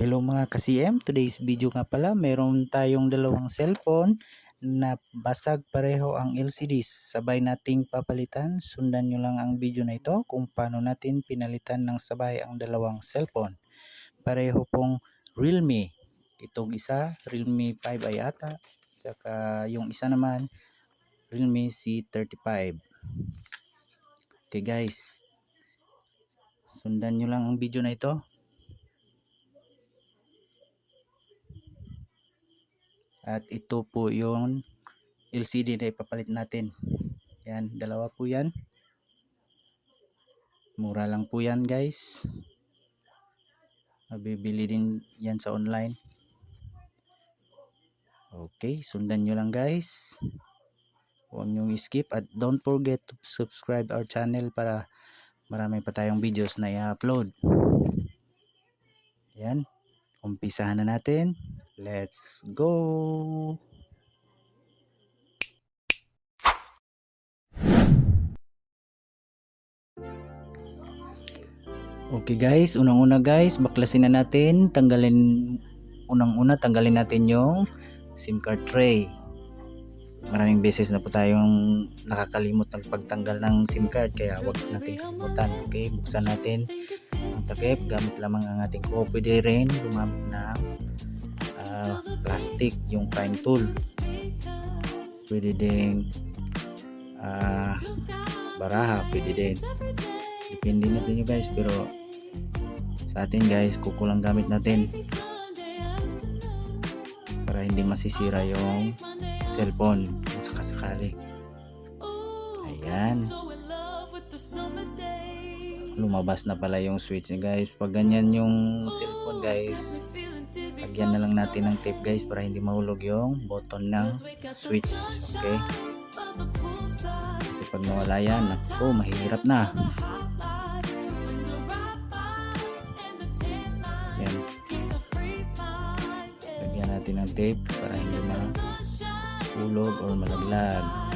Hello mga ka-CM, today's video nga pala, meron tayong dalawang cellphone na basag pareho ang LCDs. Sabay nating papalitan, sundan nyo lang ang video na ito kung paano natin pinalitan ng sabay ang dalawang cellphone. Pareho pong Realme. Itong isa, Realme 5 ay ata. Tsaka yung isa naman, Realme C35. Okay guys, sundan nyo lang ang video na ito. At ito po yung LCD na ipapalit natin. Yan, dalawa po yan. Mura lang po yan guys. Mabibili din yan sa online. Okay, sundan nyo lang guys. Huwag nyo skip at don't forget to subscribe our channel para marami pa tayong videos na i-upload. Yan, umpisahan na natin. Let's go! Okay guys, unang-una guys, baklasin na natin, tanggalin unang-una tanggalin natin yung SIM card tray. Maraming beses na po tayong nakakalimot ng pagtanggal ng SIM card kaya wag natin kalimutan. Okay, buksan natin ang takip gamit lamang ang ating kuko. Pwede rin gumamit ng plastic, yung prime tool. Pwede din ah, baraha, pwede din. Depende na sa inyo guys pero sa atin guys kuko lang gamit natin para hindi masisira yung cellphone kung sakasakali ayan lumabas na pala yung switch guys pag ganyan yung cellphone guys lagyan na lang natin ng tape guys para hindi mahulog yung button ng switch okay? Kasi pag nawala yan ako mahirap na. Yan. Lagyan natin ng tape para hindi mahulog or malaglag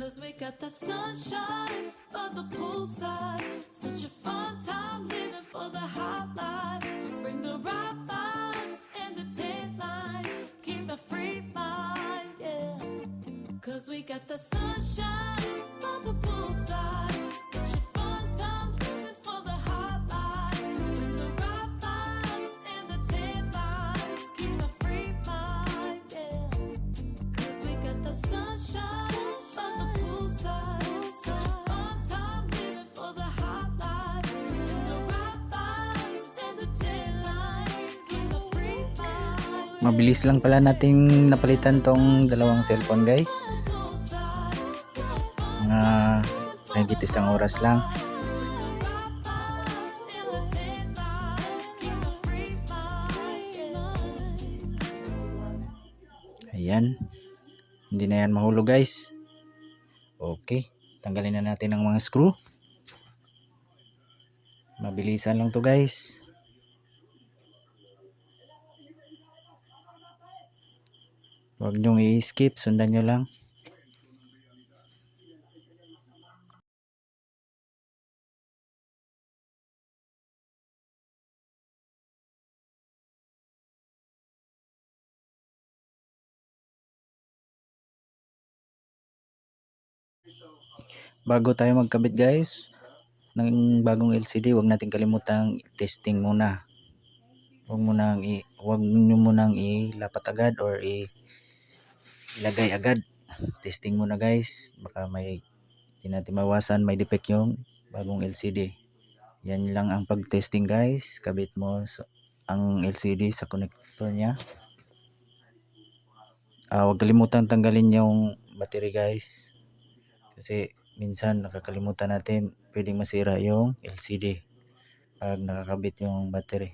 Cause we got the sunshine of the poolside. Such a fun time living for the hot life. Bring the right vibes and the tan lines. Keep the free mind, yeah. Cause we got the sunshine on the poolside. Mabilis lang pala nating napalitan tong dalawang cellphone guys. Mga higit isang oras lang. Ayan. Hindi na yan mahulog guys. Okay. Tanggalin na natin ang mga screw. Mabilisan lang to guys Huwag nyong i-skip, sundan nyo lang. Bago tayo magkabit guys, ng bagong LCD, huwag natin kalimutang testing muna. Huwag mo nang i huwag niyo munang ilapat agad or i ilagay agad. Testing muna guys, baka may Hindi may defect yung bagong LCD. Yan lang ang pag-testing guys. Kabit mo ang LCD sa connector niya. Ah, huwag kalimutan tanggalin yung battery guys. Kasi minsan nakakalimutan natin pwedeng masira yung LCD pag nakakabit yung battery.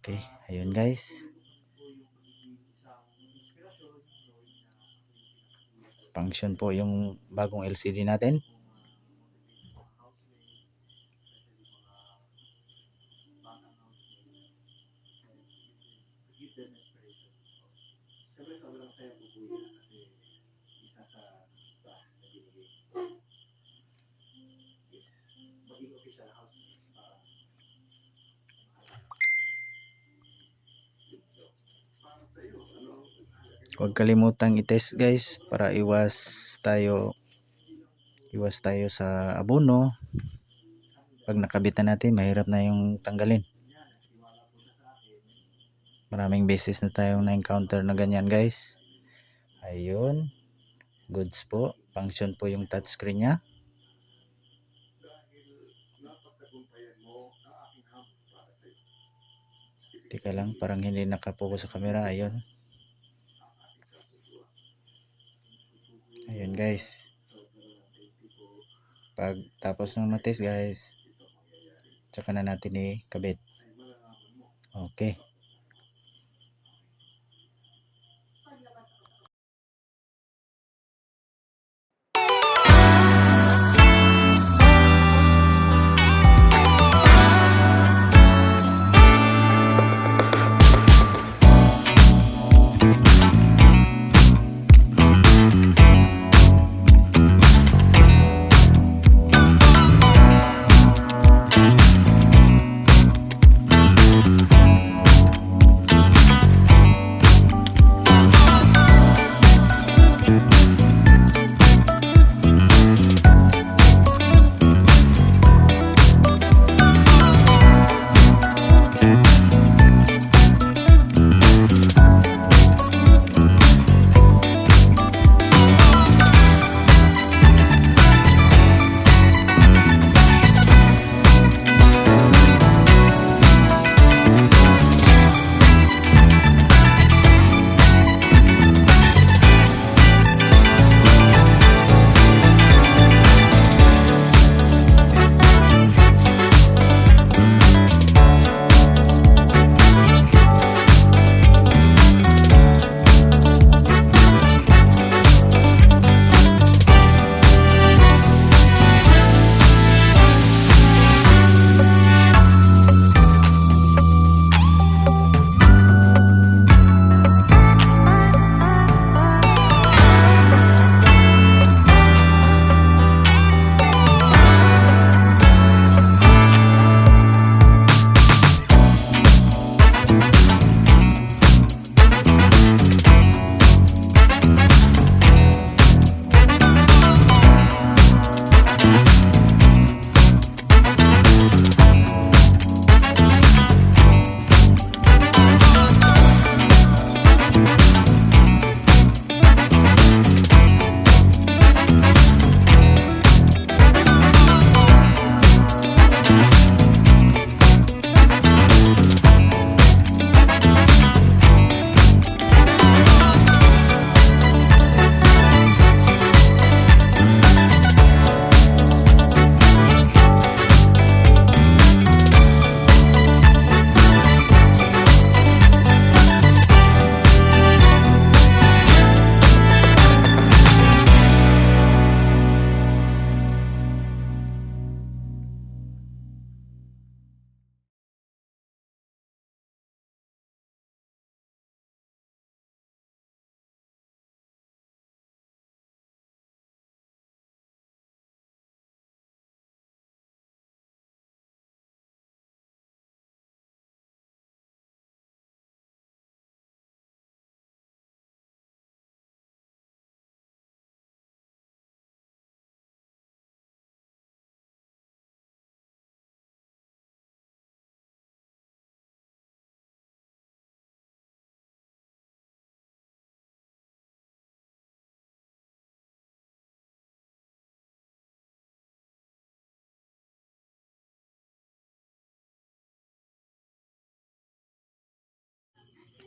Okay, ayun guys. Function po yung bagong LCD natin. Huwag kalimutang i-test guys para iwas tayo iwas tayo sa abono. Pag nakabitan natin, mahirap na yung tanggalin. Maraming beses na tayong na-encounter na ganyan guys. Ayun. Goods po. Function po yung touchscreen niya. Teka lang, parang hindi nakapokus sa camera. Ayun. Ayun guys. Pag tapos ng matest guys, tsaka na natin i-kabit. Okay.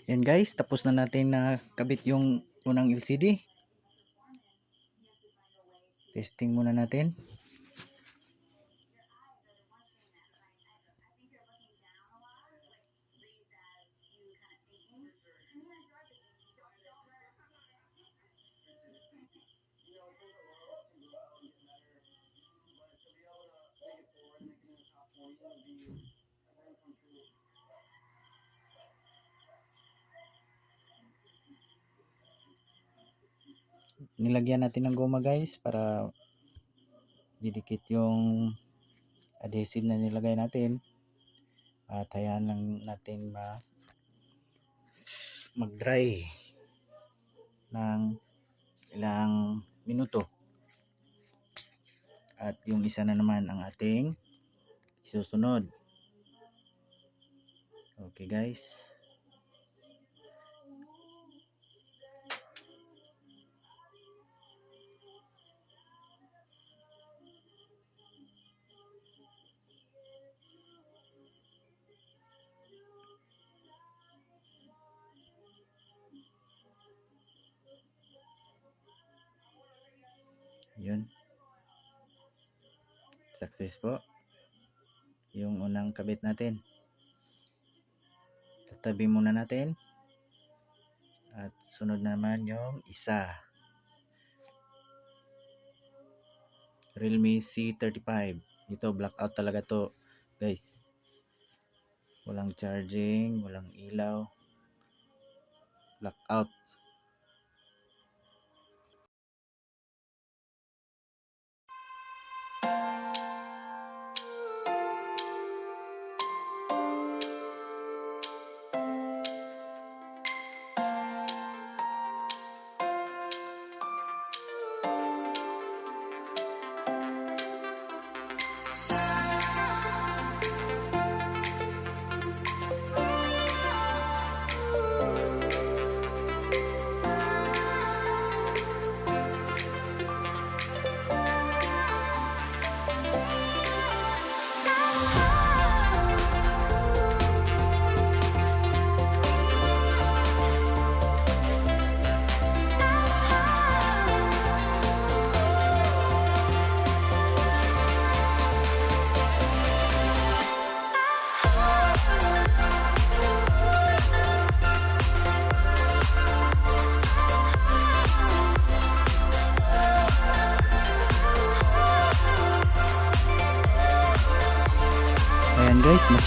Yan guys, tapos na natin na kabit yung unang LCD. Testing muna natin. Nilagyan natin ng goma guys para didikit yung adhesive na nilagay natin. At hayaan lang natin ma mag-dry ng ilang minuto. At yung isa na naman ang ating susunod. Okay guys. Success po. Yung unang kabit natin. Tatabi muna natin. At sunod naman yung isa. Realme C35. Ito blackout talaga to, guys. Walang charging, walang ilaw. Blackout.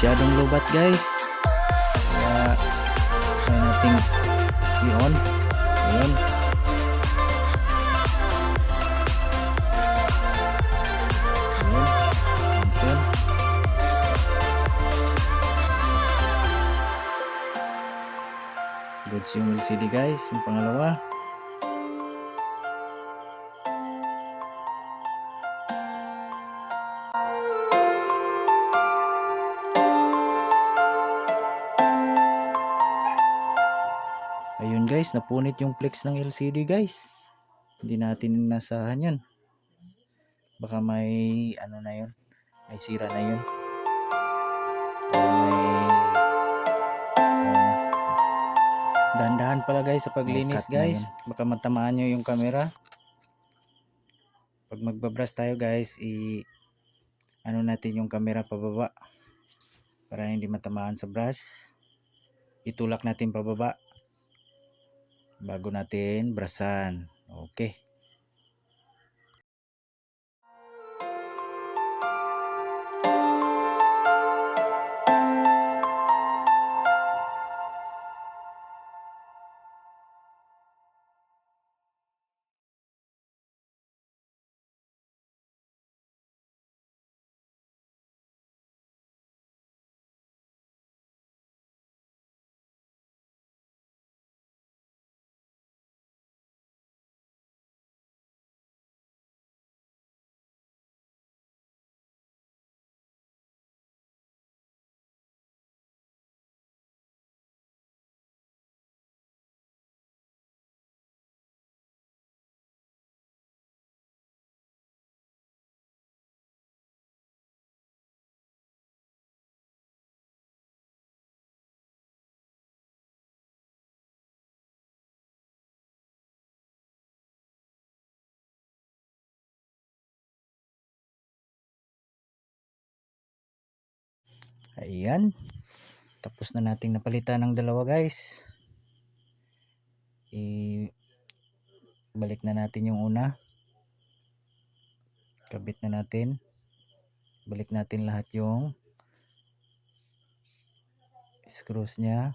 Masyadong lobat guys. Kaya try nating i-on. Ayan. Goods yung LCD guys, yung pangalawa. Guys, napunit yung flex ng LCD guys. Hindi natin inasahan yan. Baka may ano na yun. May sira na yun. O may uh, dahan-dahan pala guys sa paglinis guys. Baka matamaan nyo yung camera. Pag magbabrush tayo guys, i ano natin yung camera pababa para hindi matamaan sa brush. Itulak natin pababa bago natin brasan. Okay. Ayan. Tapos na nating napalitan ng dalawa guys. I balik na natin yung una. Kabit na natin. Balik natin lahat yung screws niya.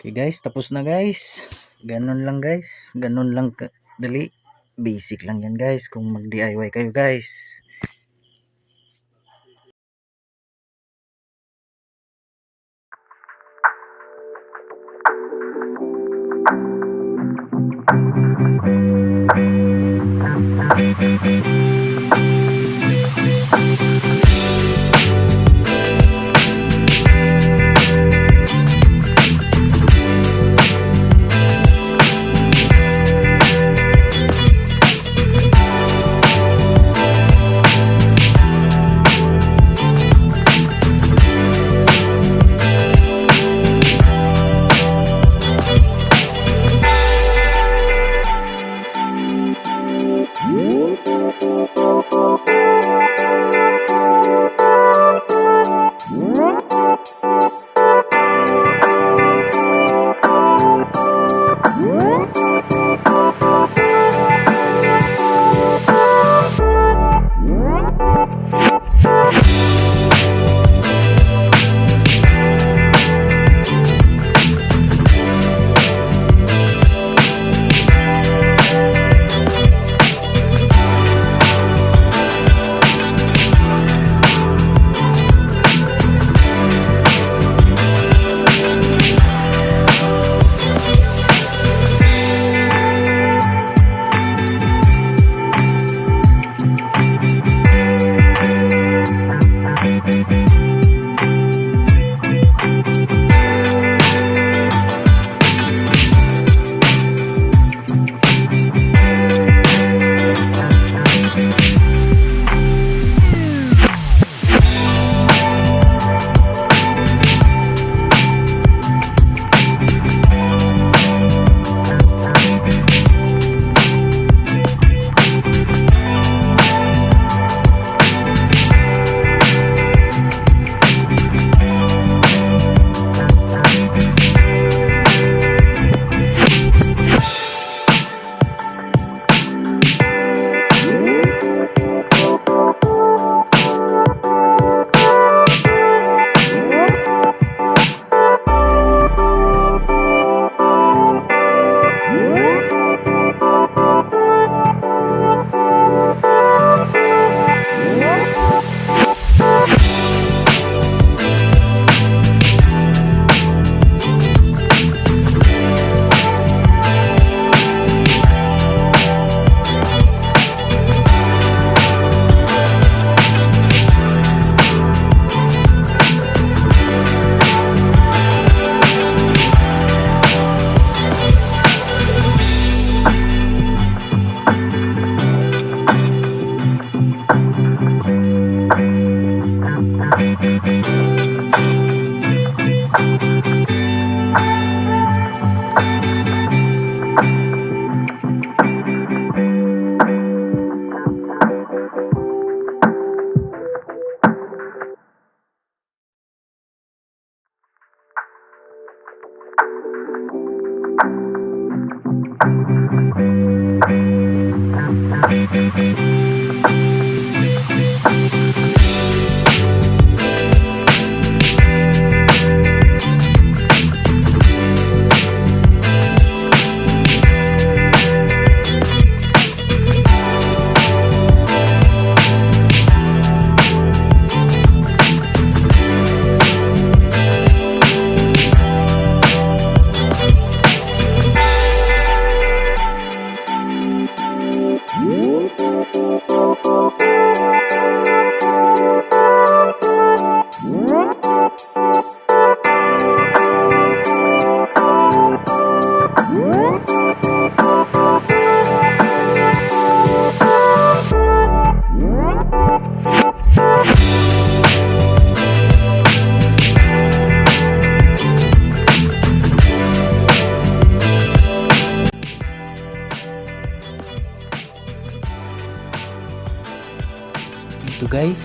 Okay guys, tapos na guys. Ganun lang guys. Ganun lang dali. Basic lang yan guys kung mag DIY kayo guys.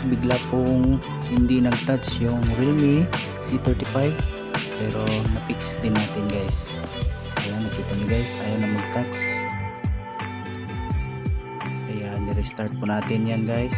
Bigla pong hindi nag-touch yung Realme C35 pero na-fix din natin guys. Ayan, nakita nyo guys, ayaw na mag-touch. Kaya ni-restart po natin yan guys.